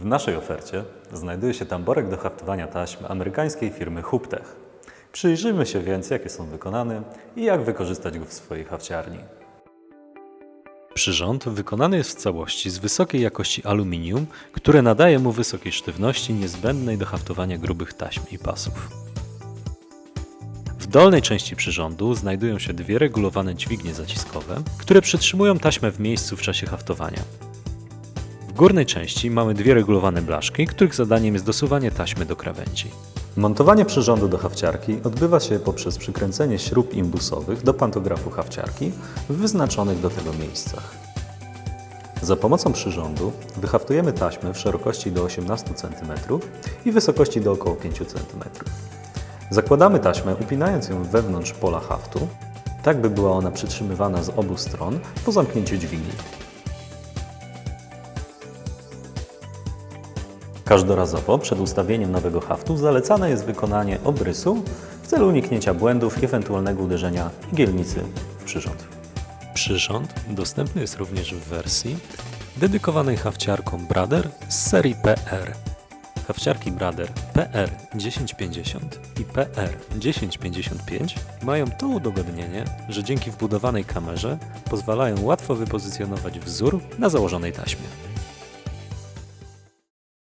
W naszej ofercie znajduje się tamborek do haftowania taśm amerykańskiej firmy Huptech. Przyjrzyjmy się więc, jakie są wykonane i jak wykorzystać go w swojej hafciarni. Przyrząd wykonany jest w całości z wysokiej jakości aluminium, które nadaje mu wysokiej sztywności niezbędnej do haftowania grubych taśm i pasów. W dolnej części przyrządu znajdują się dwie regulowane dźwignie zaciskowe, które przytrzymują taśmę w miejscu w czasie haftowania. Górnej części mamy dwie regulowane blaszki, których zadaniem jest dosuwanie taśmy do krawędzi. Montowanie przyrządu do hafciarki odbywa się poprzez przykręcenie śrub imbusowych do pantografu hafciarki w wyznaczonych do tego miejscach. Za pomocą przyrządu wyhaftujemy taśmę w szerokości do 18 cm i wysokości do około 5 cm. Zakładamy taśmę upinając ją wewnątrz pola haftu, tak by była ona przytrzymywana z obu stron po zamknięciu dźwigni. Każdorazowo przed ustawieniem nowego haftu zalecane jest wykonanie obrysu w celu uniknięcia błędów i ewentualnego uderzenia igielnicy w przyrząd. Przyrząd dostępny jest również w wersji dedykowanej hafciarkom Brother z serii PR. Hafciarki Brother PR 1050 i PR 1055 mają to udogodnienie, że dzięki wbudowanej kamerze pozwalają łatwo wypozycjonować wzór na założonej taśmie.